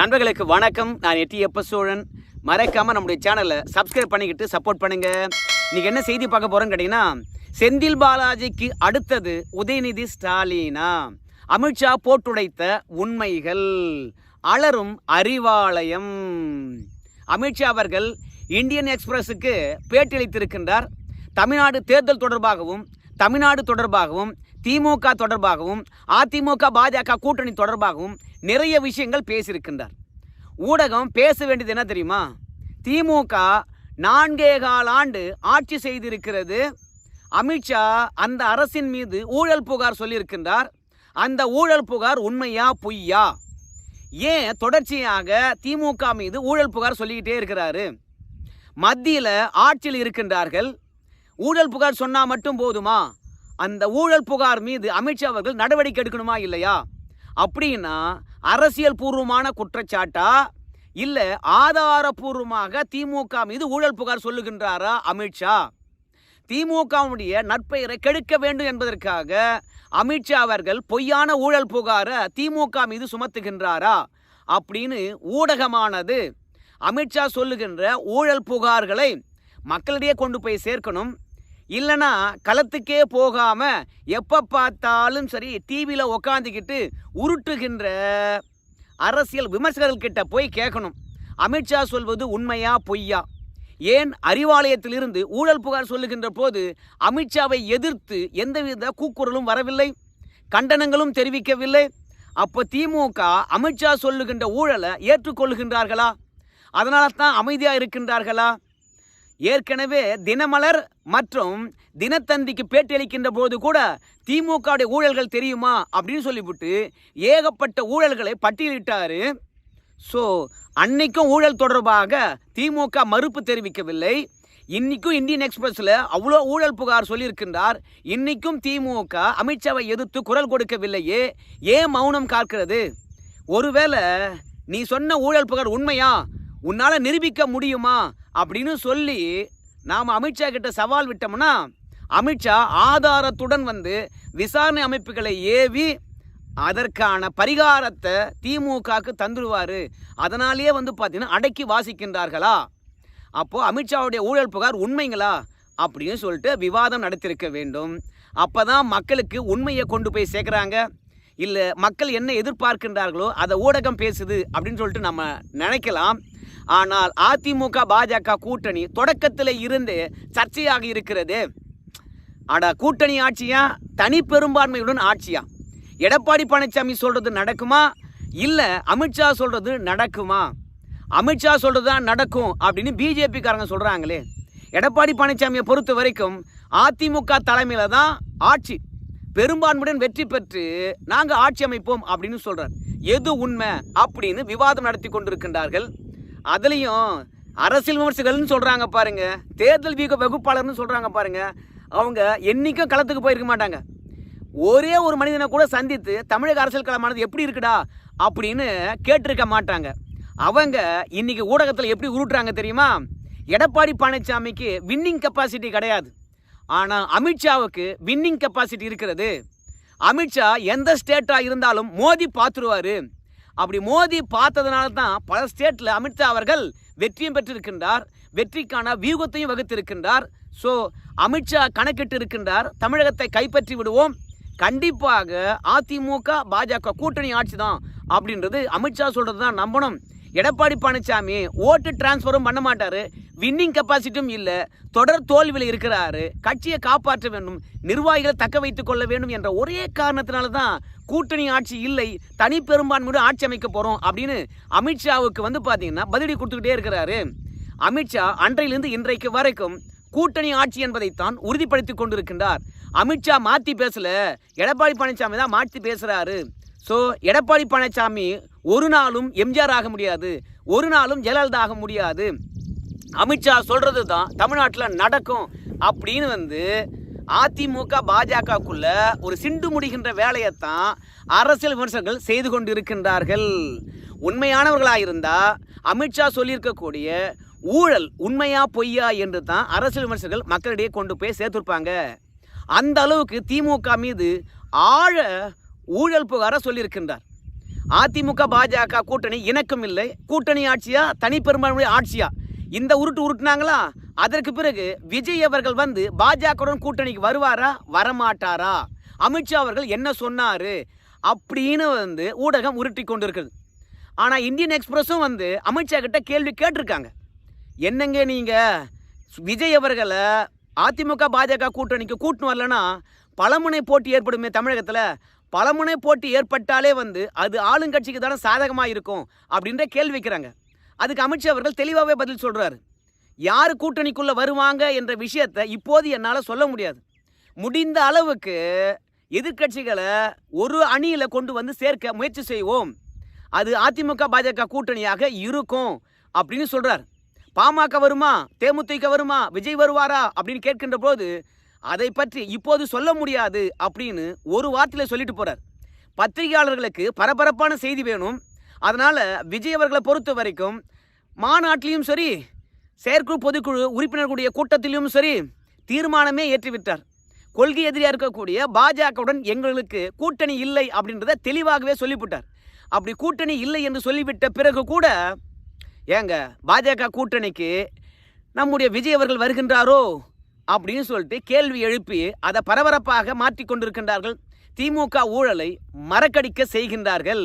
நண்பர்களுக்கு வணக்கம். நான் எட்டி எப்ப சோழன் மறைக்காமல் நம்முடைய சேனலை சப்ஸ்கிரைப் பண்ணிக்கிட்டு சப்போர்ட் பண்ணுங்க. இன்னைக்கு என்ன செய்தி பார்க்க போறோம்னு கேட்டீங்கன்னா செந்தில் பாலாஜிக்கு அடுத்தது உதயநிதி ஸ்டாலினா. அமித்ஷா போட்டுடைத்த உண்மைகள். அலரும் அறிவாலயம். அமித்ஷா அவர்கள் இந்தியன் எக்ஸ்பிரஸுக்கு பேட்டியளித்திருக்கின்றார் தமிழ்நாடு தேர்தல் தொடர்பாகவும் தமிழ்நாடு தொடர்பாகவும் திமுக தொடர்பாகவும் அதிமுக பாஜக கூட்டணி தொடர்பாகவும் நிறைய விஷயங்கள் பேசியிருக்கின்றார். ஊடகம் பேச வேண்டியது என்ன தெரியுமா? திமுக நான்கே கால் ஆண்டு ஆட்சி செய்திருக்கிறது. அமித்ஷா அந்த அரசின் மீது ஊழல் புகார் சொல்லியிருக்கின்றார். அந்த ஊழல் புகார் உண்மையா பொய்யா? ஏன் தொடர்ச்சியாக திமுக மீது ஊழல் புகார் சொல்லிக்கிட்டே இருக்கிறாரு? மத்தியில் ஆட்சியில் இருக்கின்றார்கள். ஊழல் புகார் சொன்னால் மட்டும் போதுமா? அந்த ஊழல் புகார் மீது அமித்ஷா அவர்கள் நடவடிக்கை எடுக்கணுமா இல்லையா? அப்படின்னா அரசியல் பூர்வமான குற்றச்சாட்டா? இல்லை ஆதாரபூர்வமாக திமுக மீது ஊழல் புகார் சொல்லுகின்றாரா அமித்ஷா திமுகவுடைய நற்பெயரை கெடுக்க வேண்டும் என்பதற்காக அமித்ஷா அவர்கள் பொய்யான ஊழல் புகாரை திமுக மீது சுமத்துகின்றாரா? அப்படின்னு ஊடகமானது அமித்ஷா சொல்லுகின்ற ஊழல் புகார்களை மக்களிடையே கொண்டு போய் சேர்க்கணும். இல்லைனா களத்துக்கே போகாமல் எப்போ பார்த்தாலும் சரி டிவியில் உக்காந்துக்கிட்டு உருட்டுகின்ற அரசியல் விமர்சகர்கள்கிட்ட போய் கேட்கணும் அமித்ஷா சொல்வது உண்மையா பொய்யா? ஏன் அறிவாலயத்திலிருந்து ஊழல் புகார் சொல்லுகின்ற போது அமித்ஷாவை எதிர்த்து எந்தவித கூக்குரலும் வரவில்லை? கண்டனங்களும் தெரிவிக்கவில்லை? அப்போ திமுக அமித்ஷா சொல்லுகின்ற ஊழலை ஏற்றுக்கொள்ளுகின்றார்களா அதனால தான் அமைதியாக இருக்கின்றார்களா? ஏற்கனவே தினமலர் மற்றும் தினத்தந்திக்கு பேட்டியளிக்கின்ற போது கூட திமுகவுடைய ஊழல்கள் தெரியுமா அப்படின்னு சொல்லிவிட்டு ஏகப்பட்ட ஊழல்களை பட்டியலிட்டாரு. ஸோ அன்னைக்கும் ஊழல் தொடர்பாக திமுக மறுப்பு தெரிவிக்கவில்லை. இன்னைக்கும் இந்தியன் எக்ஸ்பிரஸில் அவ்வளோ ஊழல் புகார் சொல்லியிருக்கின்றார். இன்னைக்கும் திமுக அமித்ஷாவை எதிர்த்து குரல் கொடுக்கவில்லையே. ஏன் மௌனம் காக்கிறது? ஒருவேளை நீ சொன்ன ஊழல் புகார் உண்மையா? உன்னால் நிரூபிக்க முடியுமா? அப்படின்னு சொல்லி நாம் அமித்ஷா கிட்ட சவால் விட்டோம்னா அமித்ஷா ஆதாரத்துடன் வந்து விசாரணை அமைப்புகளை ஏவி அதற்கான பரிகாரத்தை திமுகவுக்கு தந்துடுவார் அதனாலேயே வந்து பார்த்தீங்கன்னா அடக்கி வாசிக்கின்றார்களா? அப்போது அமித்ஷாவுடைய ஊழல் புகார் உண்மைங்களா? அப்படின்னு சொல்லிட்டு விவாதம் நடத்திருக்க வேண்டும். அப்போ தான் மக்களுக்கு உண்மையை கொண்டு போய் சேர்க்குறாங்க. இல்லை மக்கள் என்ன எதிர்பார்க்கின்றார்களோ அதை ஊடகம் பேசுது அப்படின்னு சொல்லிட்டு நம்ம நினைக்கலாம். ஆனால் அதிமுக பாஜக கூட்டணி தொடக்கத்தில் இருந்து சர்ச்சையாக இருக்கிறது. அட கூட்டணி ஆட்சியா? தனி பெரும்பான்மையுடன் ஆட்சியா? எடப்பாடி பழனிசாமி சொல்றது நடக்குமா? இல்லை அமித்ஷா சொல்றது நடக்குமா? அமித்ஷா சொல்றது தான் நடக்கும் அப்படின்னு பிஜேபிக்காரங்க சொல்றாங்களே. எடப்பாடி பழனிசாமியை பொறுத்த வரைக்கும் அதிமுக தலைமையில் தான் ஆட்சி. பெரும்பான்மையுடன் வெற்றி பெற்று நாங்கள் ஆட்சி அமைப்போம் அப்படின்னு சொல்றார். எது உண்மை அப்படின்னு விவாதம் நடத்தி கொண்டிருக்கின்றார்கள் அதுலேயும் அரசியல் விமர்சகர்கள்னு சொல்கிறாங்க பாருங்க. தேர்தல் வீக வகுப்பாளர்னு சொல்கிறாங்க பாருங்க. அவங்க என்றைக்கும் களத்துக்கு போயிருக்க மாட்டாங்க. ஒரே ஒரு மனிதனை கூட சந்தித்து தமிழக அரசியல் களமானது எப்படி இருக்குடா அப்படின்னு கேட்டிருக்க மாட்டாங்க. அவங்க இன்னைக்கு ஊடகத்தில் எப்படி உருட்டுறாங்க தெரியுமா? எடப்பாடி பழனிசாமிக்கு வின்னிங் கெப்பாசிட்டி கிடையாது. ஆனால் அமித்ஷாவுக்கு வின்னிங் கெப்பாசிட்டி இருக்கிறது. அமித்ஷா எந்த ஸ்டேட்டாக இருந்தாலும் மோதி பார்த்துருவாரு. அப்படி மோதி பார்த்ததுனால தான் பல ஸ்டேட்டில் அமித்ஷா அவர்கள் வெற்றியும் பெற்றிருக்கின்றார் வெற்றிக்கான வியூகத்தையும் வகுத்திருக்கின்றார். ஸோ அமித்ஷா கணக்கிட்டு இருக்கின்றார் தமிழகத்தை கைப்பற்றி விடுவோம். கண்டிப்பாக அதிமுக பாஜக கூட்டணி ஆட்சி தான் அப்படின்றது அமித்ஷா சொல்கிறது தான் நம்பணும். எடப்பாடி பழனிசாமி ஓட்டு டிரான்ஸ்ஃபரும் பண்ண மாட்டாரு. வின்னிங் கெப்பாசிட்டியும் இல்லை. தொடர் தோல்வியில் இருக்கிறாரு. கட்சியை காப்பாற்ற வேண்டும். நிர்வாகிகளை தக்க வைத்துக் கொள்ள வேண்டும் என்ற ஒரே காரணத்தினால தான் கூட்டணி ஆட்சி இல்லை. தனி பெரும்பான்மையோடு ஆட்சி அமைக்க போகிறோம் அப்படின்னு அமித்ஷாவுக்கு வந்து பார்த்தீங்கன்னா பதிலடி கொடுத்துக்கிட்டே இருக்கிறாரு. அமித்ஷா அன்றையிலிருந்து இன்றைக்கு வரைக்கும் கூட்டணி ஆட்சி என்பதைத்தான் உறுதிப்படுத்திக் கொண்டிருக்கின்றார். அமித்ஷா மாற்றி பேசல. எடப்பாடி பழனிசாமி தான் மாற்றி பேசுகிறாரு ஸோ எடப்பாடி பழனிசாமி ஒரு நாளும் எம்ஜிஆர் ஆக முடியாது. ஒரு நாளும் ஜெயலலிதா ஆக முடியாது. அமித்ஷா சொல்கிறது தான் தமிழ்நாட்டில் நடக்கும். அப்படின்னு வந்து அதிமுக பாஜகக்குள்ள ஒரு சிண்டு முடிகின்ற வேலையைத்தான் அரசியல் விமர்சகர்கள் செய்து கொண்டிருக்கின்றார்கள். உண்மையானவர்களாக இருந்தால் அமித்ஷா சொல்லியிருக்கக்கூடிய ஊழல் உண்மையா பொய்யா என்று தான் அரசியல் விமர்சகர்கள் மக்களிடையே கொண்டு போய் சேர்த்துருப்பாங்க. அந்த அளவுக்கு திமுக மீது ஆழ ஊழல் புகார சொல்லியிருக்கின்றார். அதிமுக பாஜக கூட்டணி இணக்கம் இல்லை. கூட்டணி ஆட்சியா தனிப்பெரும்பான்மை ஆட்சியா? இந்த உருட்டு உருட்டுனாங்களா? அதற்கு பிறகு விஜய் அவர்கள் வந்து பாஜகவுடன் கூட்டணிக்கு வருவாரா? வரமாட்டாரா? அமித்ஷா அவர்கள் என்ன சொன்னாரு? அப்படின்னு வந்து ஊடகம் உருட்டி கொண்டிருக்குது. ஆனால் இந்தியன் எக்ஸ்பிரஸும் வந்து அமித்ஷா கிட்ட கேள்வி கேட்டிருக்காங்க. என்னங்க நீங்கள் விஜய் அவர்களை அதிமுக பாஜக கூட்டணிக்கு கூட்டின்னு வரலன்னா பலமுனை போட்டி ஏற்படுமே தமிழகத்தில். பலமுனை போட்டி ஏற்பட்டாலே வந்து அது ஆளுங்கட்சிக்கு தானே சாதகமாக இருக்கும் அப்படின்ற கேள்வி வைக்கிறாங்க. அதுக்கு அமித்ஷா அவர்கள் தெளிவாகவே பதில் சொல்கிறாரு யார் கூட்டணிக்குள்ளே வருவாங்க என்ற விஷயத்தை இப்போது என்னால் சொல்ல முடியாது. முடிந்த அளவுக்கு எதிர்க்கட்சிகளை ஒரு அணியில் கொண்டு வந்து சேர்க்க முயற்சி செய்வோம். அது அதிமுக பாஜக கூட்டணியாக இருக்கும் அப்படின்னு சொல்கிறார் பாமக வருமா? தேமுதிக வருமா? விஜய் வருவாரா? அப்படின்னு கேட்கின்ற போது அதை பற்றி இப்போது சொல்ல முடியாது அப்படின்னு ஒரு வார்த்தையில் சொல்லிட்டு போறார். பத்திரிகையாளர்களுக்கு பரபரப்பான செய்தி வேணும். அதனால விஜய் அவர்களை பொறுத்த வரைக்கும் மாநாட்டிலையும் சரி செயற்குழு பொதுக்குழு உறுப்பினர்களுடைய கூட்டத்திலும் சரி தீர்மானமே ஏற்றிவிட்டார். கொள்கை எதிரியாக இருக்கக்கூடிய பாஜகவுடன் எங்களுக்கு கூட்டணி இல்லை அப்படின்றத தெளிவாகவே சொல்லிவிட்டார். அப்படி கூட்டணி இல்லை என்று சொல்லிவிட்ட பிறகு கூட ஏங்க பாஜக கூட்டணிக்கு நம்முடைய விஜய் அவர்கள் வருகின்றாரோ? அப்படின்னு சொல்லிட்டு கேள்வி எழுப்பி அதை பரபரப்பாக மாற்றி கொண்டிருக்கின்றார்கள். திமுக ஊழலை மறக்கடிக்க செய்கின்றார்கள்.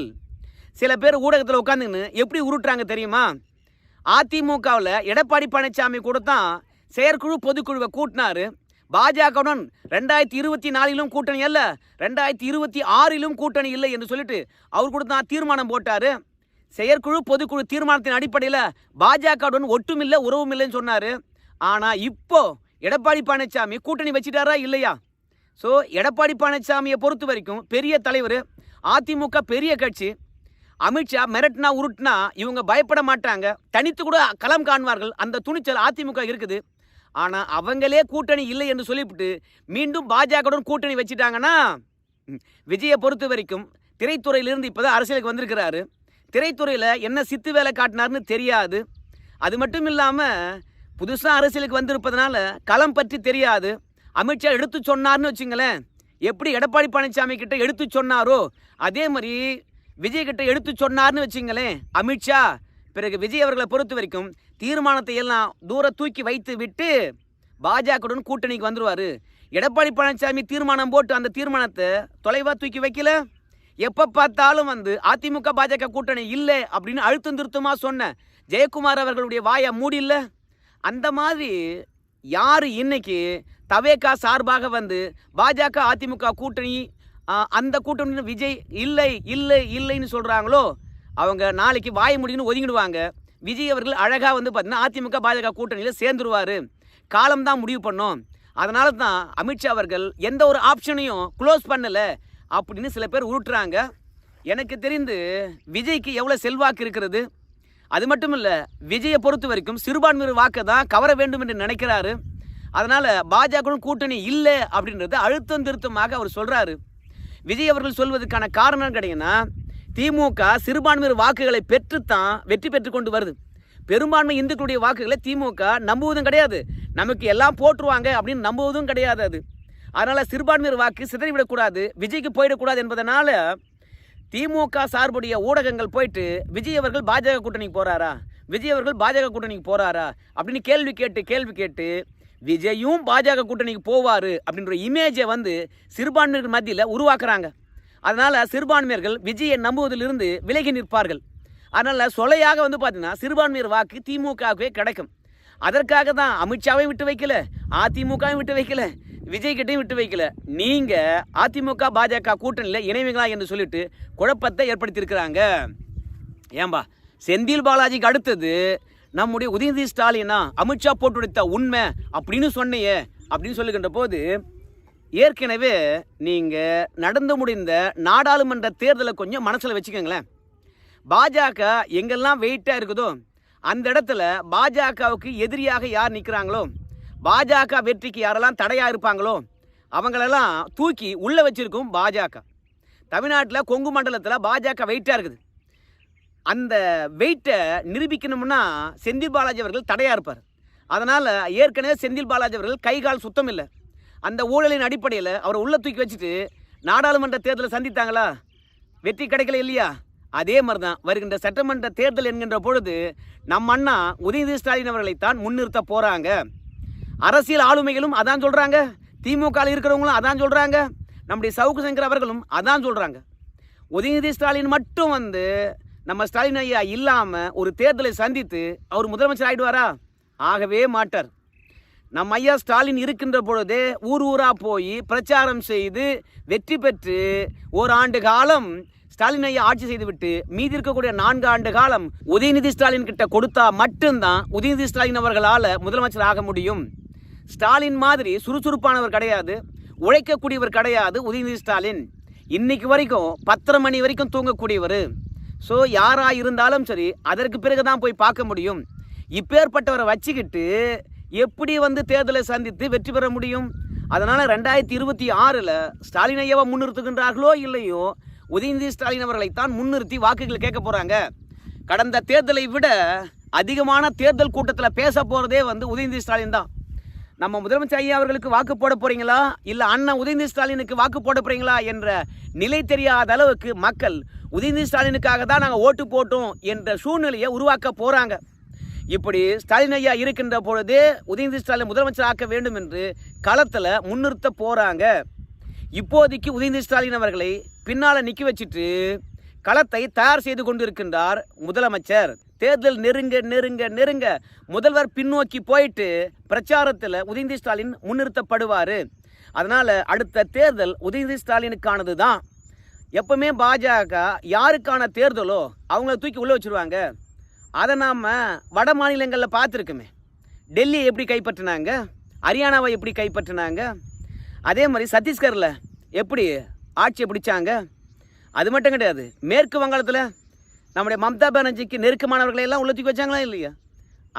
சில பேர் ஊடகத்தில் உட்காந்துன்னு எப்படி உருட்டுறாங்க தெரியுமா? அதிமுகவில் எடப்பாடி பழனிசாமி கூட தான் செயற்குழு பொதுக்குழுவை கூட்டினாரு. பாஜகவுடன் ரெண்டாயிரத்தி இருபத்தி நாலிலும் கூட்டணி அல்ல ரெண்டாயிரத்தி இருபத்தி ஆறிலும் கூட்டணி இல்லை என்று சொல்லிட்டு அவர் கூட தான் தீர்மானம் போட்டார். செயற்குழு பொதுக்குழு தீர்மானத்தின் அடிப்படையில் பாஜகவுடன் ஒட்டுமில்லை உறவும் இல்லைன்னு சொன்னார். ஆனால் இப்போது எடப்பாடி பழனிசாமி கூட்டணி வச்சிட்டாரா இல்லையா? ஸோ எடப்பாடி பழனிசாமியை பொறுத்த வரைக்கும் பெரிய தலைவர் அதிமுக பெரிய கட்சி அமித்ஷா மிரட்டினா உருட்டுனா இவங்க பயப்பட மாட்டாங்க. தனித்து கூட களம் காண்பார்கள். அந்த துணிச்சல் அதிமுக இருக்குது. ஆனால் அவங்களே கூட்டணி இல்லை என்று சொல்லிவிட்டு மீண்டும் பாஜகவுடன் கூட்டணி வச்சுட்டாங்கன்னா விஜயை பொறுத்த வரைக்கும் திரைத்துறையிலிருந்து இப்போ தான் அரசியலுக்கு வந்திருக்கிறாரு. திரைத்துறையில் என்ன சித்து வேலை காட்டினார்னு தெரியாது. அது மட்டும் இல்லாமல் புதுசாக அரசியலுக்கு வந்திருப்பதனால களம் பற்றி தெரியாது. அமித்ஷா எடுத்து சொன்னார்னு வச்சுங்களேன். எப்படி எடப்பாடி பழனிசாமி கிட்ட எடுத்து சொன்னாரோ அதே மாதிரி விஜய் கிட்ட எடுத்து சொன்னார்னு வச்சுங்களேன். அமித்ஷா பிறகு விஜய் அவர்களை பொறுத்த வரைக்கும் தீர்மானத்தை எல்லாம் தூர தூக்கி வைத்து விட்டு பாஜகவுடன் கூட்டணிக்கு வந்துடுவார் எடப்பாடி பழனிசாமி தீர்மானம் போட்டு அந்த தீர்மானத்தை தொலைவாக தூக்கி வைக்கல? எப்போ பார்த்தாலும் வந்து அதிமுக பாஜக கூட்டணி இல்லை அப்படின்னு அழுத்தம் திருத்தமாக சொன்ன ஜெயக்குமார் அவர்களுடைய வாயை மூடில்ல? அந்த மாதிரி யார் இன்னைக்கு தவேகா சார்பாக வந்து பாஜக அதிமுக கூட்டணி அந்த கூட்டணி விஜய் இல்லை இல்லை இல்லைன்னு சொல்கிறாங்களோ அவங்க நாளைக்கு வாய் முடின்னு ஒதுங்கிடுவாங்க. விஜய் அவர்கள் அழகாக வந்து பார்த்தீங்கன்னா அதிமுக பாஜக கூட்டணியில் சேர்ந்துருவார். காலம்தான் முடிவு பண்ணோம். அதனால தான் அமித்ஷா அவர்கள் எந்த ஒரு ஆப்ஷனையும் க்ளோஸ் பண்ணலை அப்படின்னு சில பேர் உருட்டுறாங்க. எனக்கு தெரிந்து விஜய்க்கு எவ்வளோ செல்வாக்கு இருக்கிறது? அது மட்டும் இல்லை விஜயை பொறுத்த வரைக்கும் சிறுபான்மையினர் வாக்கை தான் கவர வேண்டும் என்று நினைக்கிறாரு. அதனால் பாஜகவும் கூட்டணி இல்லை அப்படின்றத அழுத்தம் திருத்தமாக அவர் சொல்கிறாரு விஜய் அவர்கள் சொல்வதற்கான காரணம் கேட்டிங்கன்னா திமுக சிறுபான்மையினர் வாக்குகளை பெற்றுத்தான் வெற்றி பெற்று கொண்டு வருது. பெரும்பான்மை இந்துக்களுடைய வாக்குகளை திமுக நம்புவதும் கிடையாது. நமக்கு எல்லாம் போட்டுருவாங்க அப்படின்னு நம்புவதும் கிடையாது அது. அதனால் சிறுபான்மையினர் வாக்கு சிதறிவிடக்கூடாது விஜய்க்கு போயிடக்கூடாது என்பதனால் திமுக சார்புடைய ஊடகங்கள் போயிட்டு விஜய் அவர்கள் பாஜக கூட்டணிக்கு போகிறாரா விஜய் அவர்கள் பாஜக கூட்டணிக்கு போகிறாரா அப்படின்னு கேள்வி கேட்டு கேள்வி கேட்டு விஜயும் பாஜக கூட்டணிக்கு போவார் அப்படின்ற இமேஜை வந்து சிறுபான்மையர்கள் மத்தியில் உருவாக்குறாங்க. அதனால் சிறுபான்மையர்கள் விஜயை நம்புவதிலிருந்து விலகி நிற்பார்கள். அதனால் சொலையாக வந்து பார்த்தீங்கன்னா சிறுபான்மையர் வாக்கு திமுகவுக்கே கிடைக்கும். அதற்காக தான் அமித்ஷாவையும் விட்டு வைக்கல அதிமுகவும் விட்டு வைக்கல விஜய்கிட்டையும் விட்டு வைக்கல. நீங்க அதிமுக பாஜக கூட்டணியில் இணைவீங்களா என்று சொல்லிட்டு குழப்பத்தை ஏற்படுத்தியிருக்கிறாங்க. ஏம்பா செந்தில் பாலாஜிக்கு அடுத்தது நம்முடைய உதயநிதி ஸ்டாலினா அமித்ஷா போட்டு உண்மை அப்படின்னு சொன்னையே அப்படின்னு சொல்லுகின்ற போது ஏற்கனவே நீங்கள் நடந்து முடிந்த நாடாளுமன்ற தேர்தலை கொஞ்சம் மனசில் வச்சுக்கோங்களேன். பாஜக எங்கெல்லாம் வெயிட்டாக இருக்குதோ அந்த இடத்துல பாஜகவுக்கு எதிரியாக யார் நிற்கிறாங்களோ பாஜக வெற்றிக்கு யாரெல்லாம் தடையாக இருப்பாங்களோ அவங்களெல்லாம் தூக்கி உள்ளே வச்சிருக்கும் பாஜக. தமிழ்நாட்டில் கொங்கு மண்டலத்தில் பாஜக வெயிட்டாக இருக்குது. அந்த வெயிட்டை நிரூபிக்கணும்னா செந்தில் பாலாஜி அவர்கள் தடையாக இருப்பார். அதனால் ஏற்கனவே செந்தில் பாலாஜி அவர்கள் கை கால் சுத்தம் இல்லை. அந்த ஊழலின் அடிப்படையில் அவரை உள்ளே தூக்கி வச்சுட்டு நாடாளுமன்ற தேர்தலை சந்தித்தாங்களா? வெற்றி கிடைக்கல இல்லையா? அதே மாதிரி தான் வருகின்ற சட்டமன்ற தேர்தல் என்கின்ற பொழுது நம்ம அண்ணா உதயநிதி ஸ்டாலின் அவர்களைத்தான் முன்னிறுத்த போகிறாங்க அரசியல் ஆளுமைகளும் அதான் சொல்கிறாங்க திமுகவில் இருக்கிறவங்களும் அதான் சொல்கிறாங்க நம்முடைய சவுக்கு சங்கர் அவர்களும் அதான் சொல்கிறாங்க உதயநிதி ஸ்டாலின் மட்டும் வந்து நம்ம ஸ்டாலின் ஐயா இல்லாமல் ஒரு தேர்தலை சந்தித்து அவர் முதலமைச்சர் ஆகிடுவாரா ஆகவே மாட்டார். நம்ம ஐயா ஸ்டாலின் இருக்கின்ற பொழுதே ஊர் ஊராக போய் பிரச்சாரம் செய்து வெற்றி பெற்று ஓராண்டு காலம் ஸ்டாலின் ஐயா ஆட்சி செய்துவிட்டு மீதி இருக்கக்கூடிய நான்கு ஆண்டு காலம் உதயநிதி ஸ்டாலின் கிட்ட கொடுத்தா மட்டும்தான் உதயநிதி ஸ்டாலின் அவர்களால் முதலமைச்சர் ஆக முடியும். ஸ்டாலின் மாதிரி சுறுசுறுப்பானவர் கிடையாது உழைக்கக்கூடியவர் கிடையாது உதயநிதி ஸ்டாலின். இன்னைக்கு வரைக்கும் பத்தரை மணி வரைக்கும் தூங்கக்கூடியவர். ஸோ யாராக இருந்தாலும் சரி அதற்கு பிறகு தான் போய் பார்க்க முடியும். இப்பேற்பட்டவரை வச்சுக்கிட்டு எப்படி வந்து தேர்தலை சந்தித்து வெற்றி பெற முடியும்? அதனால் ரெண்டாயிரத்தி இருபத்தி ஆறில் ஸ்டாலின் ஐயாவை முன்னிறுத்துகின்றார்களோ இல்லையோ உதயநிதி ஸ்டாலின் அவர்களைத்தான் முன்னிறுத்தி வாக்குகள் கேட்க போகிறாங்க கடந்த தேர்தலை விட அதிகமான தேர்தல் கூட்டத்தில் பேச போகிறதே வந்து உதயநிதி ஸ்டாலின் தான். நம்ம முதலமைச்சர் ஐயா அவர்களுக்கு வாக்கு போட போகிறீங்களா இல்லை அண்ணன் உதயநிதி ஸ்டாலினுக்கு வாக்கு போட போகிறீங்களா என்ற நிலை தெரியாத அளவுக்கு மக்கள் உதயநிதி ஸ்டாலினுக்காக தான் நாங்கள் ஓட்டு போட்டோம் என்ற சூழ்நிலையை உருவாக்க போகிறாங்க இப்படி ஸ்டாலின் ஐயா இருக்கின்ற பொழுதே உதயநிதி ஸ்டாலின் முதலமைச்சர் ஆக்க வேண்டும் என்று களத்தில் முன்னிறுத்த போகிறாங்க இப்போதைக்கு உதயநிதி ஸ்டாலின் அவர்களை பின்னால் நிற்க வச்சுட்டு களத்தை தயார் செய்து கொண்டிருக்கின்றார் முதலமைச்சர். தேர்தல் நெருங்க நெருங்க நெருங்க. முதல்வர் பின்னோக்கி போயிட்டு பிரச்சாரத்தில் உதயநிதி ஸ்டாலின் முன்னிறுத்தப்படுவார். அதனால் அடுத்த தேர்தல் உதயநிதி ஸ்டாலினுக்கானது தான் எப்பவுமே பாஜக யாருக்கான தேர்தலோ அவங்கள தூக்கி உள்ளே வச்சிருவாங்க. அதை நாம் வட மாநிலங்களில் பார்த்துருக்குமே. டெல்லி எப்படி கைப்பற்றினாங்க? ஹரியானாவை எப்படி கைப்பற்றினாங்க? அதே மாதிரி சத்தீஸ்கரில் எப்படி ஆட்சியை பிடிச்சாங்க? அது மட்டும் கிடையாது. மேற்கு வங்காளத்தில் நம்முடைய மம்தா பானர்ஜிக்கு நெருக்கமானவர்களை எல்லாம் உள்ள தூக்கி வச்சாங்களா இல்லையா?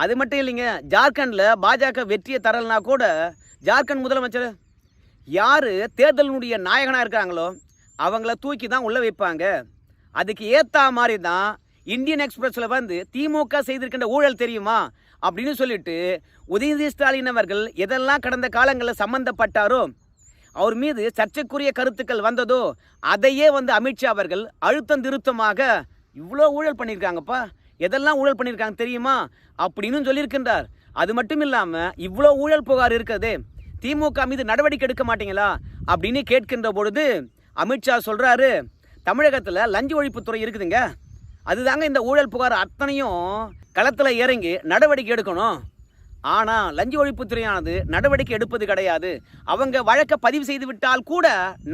அது மட்டும் இல்லைங்க ஜார்க்கண்டில் பாஜக வெற்றியை தரலைனா கூட ஜார்க்கண்ட் முதலமைச்சர் யார் தேர்தலினுடைய நாயகனாக இருக்கிறாங்களோ அவங்கள தூக்கி தான் உள்ளே வைப்பாங்க. அதுக்கு ஏற்ற மாதிரி தான் இந்தியன் எக்ஸ்பிரஸில் வந்து திமுக செய்திருக்கின்ற ஊழல் தெரியுமா அப்படின்னு சொல்லிட்டு உதயநிதி ஸ்டாலின் அவர்கள் எதெல்லாம் கடந்த காலங்களில் சம்பந்தப்பட்டாரோ அவர் மீது சர்ச்சைக்குரிய கருத்துக்கள் வந்ததோ அதையே வந்து அமித்ஷா அவர்கள் அழுத்தம் திருத்தமாக இவ்வளோ ஊழல் பண்ணியிருக்காங்கப்பா. எதெல்லாம் ஊழல் பண்ணியிருக்காங்க தெரியுமா? அப்படின்னு சொல்லியிருக்கின்றார். அது மட்டும் இல்லாமல் இவ்வளோ ஊழல் புகார் இருக்கிறது திமுக மீது நடவடிக்கை எடுக்க மாட்டீங்களா? அப்படின்னு கேட்கின்ற பொழுது அமித்ஷா சொல்கிறாரு தமிழகத்தில் லஞ்ச ஒழிப்புத்துறை இருக்குதுங்க. அதுதாங்க இந்த ஊழல் புகார் அத்தனையும் களத்தில் இறங்கி நடவடிக்கை எடுக்கணும். ஆனால் லஞ்ச ஒழிப்புத்துறையானது நடவடிக்கை எடுப்பது கிடையாது. அவங்க வழக்கை பதிவு செய்து விட்டால் கூட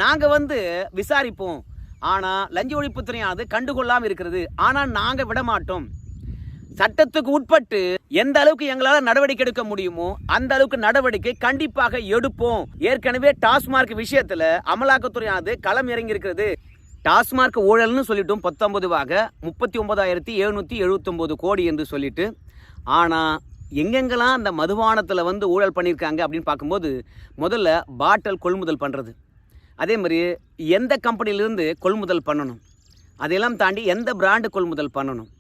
நாங்கள் வந்து விசாரிப்போம். ஆனால் லஞ்ச ஒழிப்புத்துறையானது கண்டுகொள்ளாமல் இருக்கிறது. ஆனால் நாங்கள் விட மாட்டோம் சட்டத்துக்கு உட்பட்டு எந்த அளவுக்கு எங்களால் நடவடிக்கை எடுக்க முடியுமோ அந்த அளவுக்கு நடவடிக்கை கண்டிப்பாக எடுப்போம். ஏற்கனவே டாஸ்மார்க் விஷயத்துல அமலாக்கத்துறையானது களம் இறங்கி இருக்கிறது டாஸ்மார்க் ஊழல்னு சொல்லிட்டும் பத்தொன்பதுவாக. முப்பத்தி ஒன்பதாயிரத்தி எழுநூற்றி எழுபத்தொம்போது கோடி என்று சொல்லிட்டு. ஆனால் எங்கெங்கெல்லாம் அந்த மதுபானத்தில் வந்து ஊழல் பண்ணியிருக்காங்க அப்படின்னு பார்க்கும்போது முதல்ல பாட்டல் கொள்முதல் பண்ணுறது அதே மாதிரி எந்த கம்பெனிலேருந்து கொள்முதல் பண்ணணும்? அதையெல்லாம் தாண்டி எந்த பிராண்டு கொள்முதல் பண்ணணும்?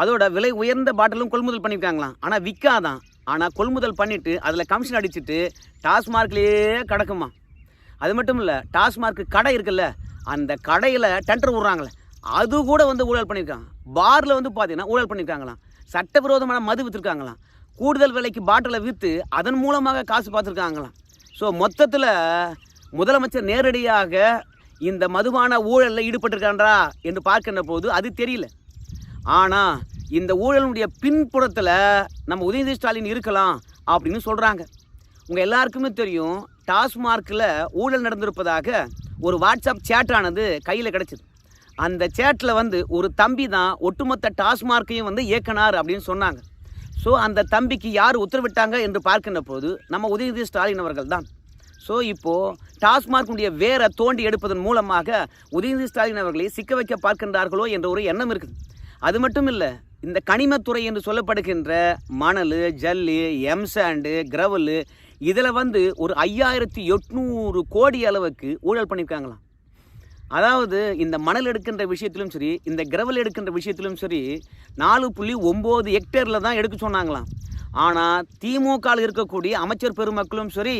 அதோட விலை உயர்ந்த பாட்டிலும் கொள்முதல் பண்ணியிருக்காங்களாம். ஆனால் விற்காதான் ஆனால் கொள்முதல் பண்ணிவிட்டு அதில் கமிஷன் அடிச்சுட்டு டாஸ்மார்க்லேயே கிடக்குமா அது மட்டும் இல்லை டாஸ்மார்க் கடை இருக்குல்ல அந்த கடையில் டெண்டர் விட்றாங்களே அது கூட வந்து ஊழல் பண்ணியிருக்காங்க. பாரில் வந்து பார்த்தீங்கன்னா ஊழல் பண்ணியிருக்காங்களாம். சட்டவிரோதமான மது விற்றுருக்காங்களாம் கூடுதல் விலைக்கு பாட்டிலை விற்று அதன் மூலமாக காசு பார்த்துருக்காங்களாம். ஸோ மொத்தத்தில் முதலமைச்சர் நேரடியாக இந்த மதுபான ஊழலில் ஈடுபட்டிருக்கான்றா என்று பார்க்கின்ற போது அது தெரியல. ஆனால் இந்த ஊழலுடைய பின்புறத்தில் நம்ம உதயநிதி ஸ்டாலின் இருக்கலாம் அப்படின்னு சொல்கிறாங்க உங்கள் எல்லாருக்குமே தெரியும் டாஸ்மார்க்கில் ஊழல் நடந்திருப்பதாக ஒரு வாட்ஸ்அப் சேட்டானது கையில் கிடச்சிது. அந்த சேட்டில் வந்து ஒரு தம்பி தான் ஒட்டுமொத்த டாஸ்மார்க்கையும் வந்து இயக்குனார் அப்படின்னு சொன்னாங்க. ஸோ அந்த தம்பிக்கு யார் உத்தரவிட்டாங்க என்று பார்க்கின்ற போது நம்ம உதயநிதி ஸ்டாலின் அவர்கள் தான் ஸோ இப்போது டாஸ்மார்க்குடைய வேரை தோண்டி எடுப்பதன் மூலமாக உதயநிதி ஸ்டாலின் அவர்களை சிக்க வைக்க பார்க்கின்றார்களோ என்ற ஒரு எண்ணம் இருக்குது. அது மட்டும் இல்லை இந்த கனிமத்துறை என்று சொல்லப்படுகின்ற மணல் ஜல்லு எம்சாண்டு கிரவல் இதில் வந்து ஒரு ஐயாயிரத்தி எட்நூறு கோடி அளவுக்கு ஊழல் பண்ணியிருக்காங்களாம் அதாவது இந்த மணல் எடுக்கின்ற விஷயத்திலும் சரி இந்த கிரவல் எடுக்கின்ற விஷயத்திலும் சரி நாலு புள்ளி ஒம்பது ஹெக்டேரில் தான் எடுக்க சொன்னாங்களாம். ஆனால் திமுகவில் இருக்கக்கூடிய அமைச்சர் பெருமக்களும் சரி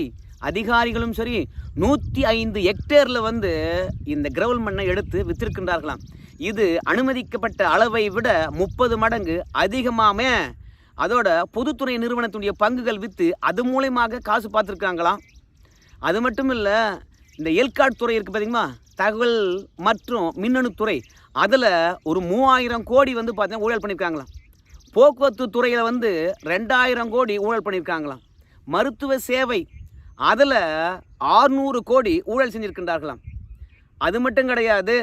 அதிகாரிகளும் சரி நூற்றி ஐந்து ஹெக்டேரில் வந்து இந்த கிரவல் மண்ணை எடுத்து விற்றிருக்கின்றார்களாம் இது அனுமதிக்கப்பட்ட அளவை விட முப்பது மடங்கு அதிகமாமே. அதோட பொதுத்துறை நிறுவனத்துடைய பங்குகள் விற்று அது மூலயமாக காசு பார்த்துருக்காங்களாம் அது மட்டும் இல்லை இந்த எல்காட் துறை இருக்குது பார்த்தீங்களா தகவல் மற்றும் மின்னணு துறை. அதில் ஒரு மூவாயிரம் கோடி வந்து பார்த்தீங்கன்னா ஊழல் பண்ணியிருக்காங்களாம் போக்குவரத்து துறையில் வந்து ரெண்டாயிரம் கோடி ஊழல் பண்ணியிருக்காங்களாம் மருத்துவ சேவை அதில் ஆறுநூறு கோடி ஊழல் செஞ்சுருக்கின்றார்களாம். அது மட்டும் கிடையாது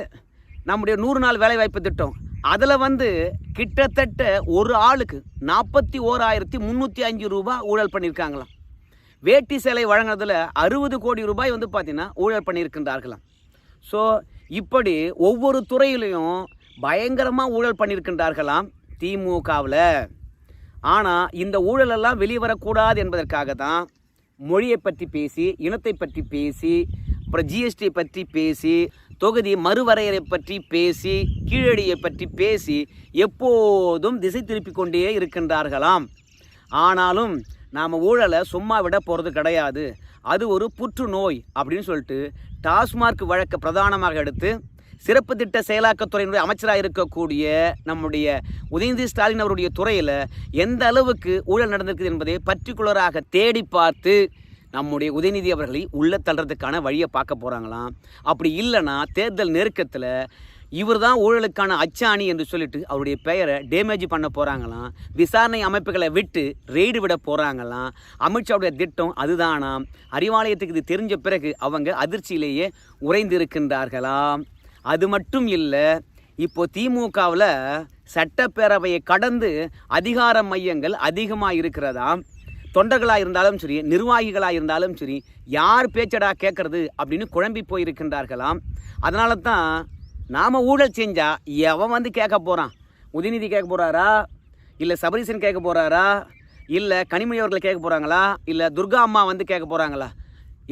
நம்முடைய நூறு நாள் வேலைவாய்ப்பு திட்டம். அதில் வந்து கிட்டத்தட்ட ஒரு ஆளுக்கு நாற்பத்தி ஓராயிரத்தி முந்நூற்றி அஞ்சு ரூபா ஊழல் பண்ணியிருக்காங்களாம் வேட்டி சேலை வழங்கினதில் அறுபது கோடி ரூபாய் வந்து பார்த்திங்கன்னா ஊழல் பண்ணியிருக்கின்றார்களாம் ஸோ இப்படி ஒவ்வொரு துறையிலையும் பயங்கரமாக ஊழல் பண்ணியிருக்கின்றார்களாம் திமுகவில். ஆனால் இந்த ஊழலெல்லாம் வெளியே வரக்கூடாது என்பதற்காக தான் மொழியை பற்றி பேசி இனத்தை பற்றி பேசி அப்புறம் ஜிஎஸ்டி பற்றி பேசி தொகுதி மறுவரையறை பற்றி பேசி கீழடியை பற்றி பேசி எப்போதும் திசை திருப்பி கொண்டே இருக்கின்றார்களாம். ஆனாலும் நாம் ஊழலை சும்மா விட போகிறது கிடையாது. அது ஒரு புற்றுநோய் அப்படின்னு சொல்லிட்டு டாஸ்மார்க் வழக்கை பிரதானமாக எடுத்து சிறப்பு திட்ட செயலாக்கத்துறையினுடைய அமைச்சராக இருக்கக்கூடிய நம்முடைய உதயநிதி ஸ்டாலின் அவருடைய துறையில் எந்த அளவுக்கு ஊழல் நடந்திருக்குது என்பதை பர்டிகுலராக தேடி பார்த்து நம்முடைய உதயநிதி அவர்களை உள்ள தள்ளுறதுக்கான வழியை பார்க்க போகிறாங்களாம் அப்படி இல்லைன்னா தேர்தல் நெருக்கத்தில் இவர் தான் ஊழலுக்கான அச்சாணி என்று சொல்லிட்டு அவருடைய பெயரை டேமேஜ் பண்ண போகிறாங்களாம் விசாரணை அமைப்புகளை விட்டு ரெய்டு விட போகிறாங்களாம் அமித்ஷாவுடைய திட்டம் அதுதானாம். அறிவாலயத்துக்கு இது தெரிஞ்ச பிறகு அவங்க அதிர்ச்சியிலேயே உறைந்திருக்கின்றார்களாம். அது மட்டும் இல்லை இப்போ திமுகவில் சட்டப்பேரவையை கடந்து அதிகார மையங்கள் அதிகமாக இருக்கிறதா? தொண்டர்களாக இருந்தாலும் சரி நிர்வாகிகளாக இருந்தாலும் சரி யார் பேச்சடா கேட்குறது அப்படின்னு குழம்பி போயிருக்கின்றார்களாம். அதனால தான் நாம் ஊழல் செஞ்சால் எவன் வந்து கேட்க போகிறான் உதயநிதி கேட்க போகிறாரா இல்லை சபரீசன் கேட்க போகிறாரா இல்லை கனிமொழி அவர்கள் கேட்க போகிறாங்களா இல்லை துர்கா அம்மா வந்து கேட்க போகிறாங்களா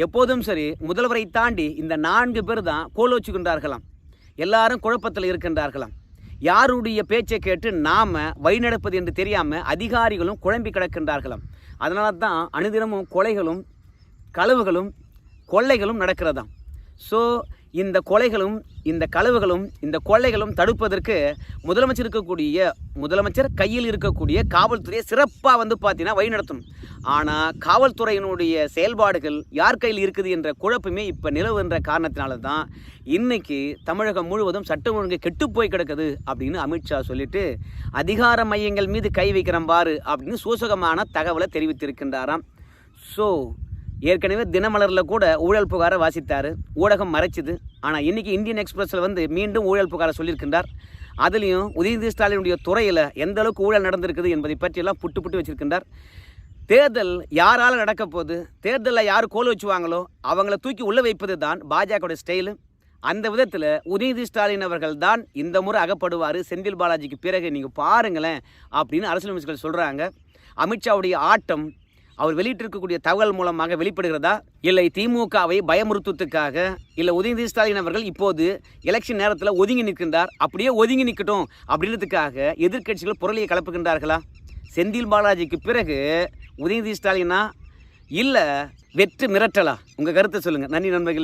எப்போதும் சரி முதல்வரை தாண்டி இந்த நான்கு பேர் தான் கோல் வச்சுக்கின்றார்களாம். எல்லாரும் குழப்பத்தில் இருக்கின்றார்களாம். யாருடைய பேச்சை கேட்டு நாம் வழிநடப்பது என்று தெரியாமல் அதிகாரிகளும் குழம்பி கிடக்கின்றார்களாம். அதனால தான் அனுதினமும் கொலைகளும் களவுகளும் கொள்ளைகளும் நடக்கிறதாம். ஸோ இந்த கொலைகளும் இந்த களவுகளும் இந்த கொள்ளைகளும் தடுப்பதற்கு முதலமைச்சர் இருக்கக்கூடிய முதலமைச்சர் கையில் இருக்கக்கூடிய காவல்துறையை சிறப்பாக வந்து பார்த்தீங்கன்னா வழிநடத்தணும் ஆனால் காவல்துறையினுடைய செயல்பாடுகள் யார் கையில் இருக்குது என்ற குழப்பமே இப்போ நிலவுகின்ற காரணத்தினால தான் இன்றைக்கி தமிழகம் முழுவதும் சட்டம் ஒழுங்கு கெட்டு போய் கிடக்குது அப்படின்னு அமித்ஷா சொல்லிட்டு அதிகார மையங்கள் மீது கை வைக்கிறம்பாரு அப்படின்னு சூசகமான தகவலை தெரிவித்திருக்கின்றாராம். ஸோ ஏற்கனவே தினமலரில் கூட ஊழல் புகாரை வாசித்தார். ஊடகம் மறைச்சிது. ஆனால் இன்றைக்கி இந்தியன் எக்ஸ்பிரஸில் வந்து மீண்டும் ஊழல் புகாரை சொல்லியிருக்கின்றார். அதுலேயும் உதயநிதி ஸ்டாலினுடைய துறையில் எந்த அளவுக்கு ஊழல் நடந்திருக்குது என்பதை பற்றியெல்லாம் புட்டு புட்டு வச்சிருக்கின்றார். தேர்தல் யாரால் நடக்க போகுது? தேர்தலில் யார் கோல் வச்சுவாங்களோ அவங்கள தூக்கி உள்ளே வைப்பது தான் பாஜகவுடைய ஸ்டைலு. அந்த விதத்தில் உதயநிதி ஸ்டாலின் அவர்கள் தான் இந்த முறை அகப்படுவார். செந்தில் பாலாஜிக்கு பிறகு நீங்கள் பாருங்களேன் அப்படின்னு அரசியல் அமைச்சர்கள் சொல்கிறாங்க அமித்ஷாவுடைய ஆட்டம் அவர் வெளியிட்டிருக்கக்கூடிய தகவல் மூலமாக வெளிப்படுகிறதா? இல்லை திமுகவை பயமுறுத்துவதுக்காக இல்லை உதயநிதி ஸ்டாலின் அவர்கள் இப்போது எலெக்ஷன் நேரத்தில் ஒதுங்கி நிற்கின்றார். அப்படியே ஒதுங்கி நிற்கட்டும் அப்படின்றதுக்காக எதிர்க்கட்சிகள் புரளியை கலப்புகின்றார்களா? செந்தில் பாலாஜிக்கு பிறகு உதயநிதி ஸ்டாலினா இல்லை வெற்று மிரட்டலா? உங்கள் கருத்தை சொல்லுங்கள் நன்றி நண்பர்கள்.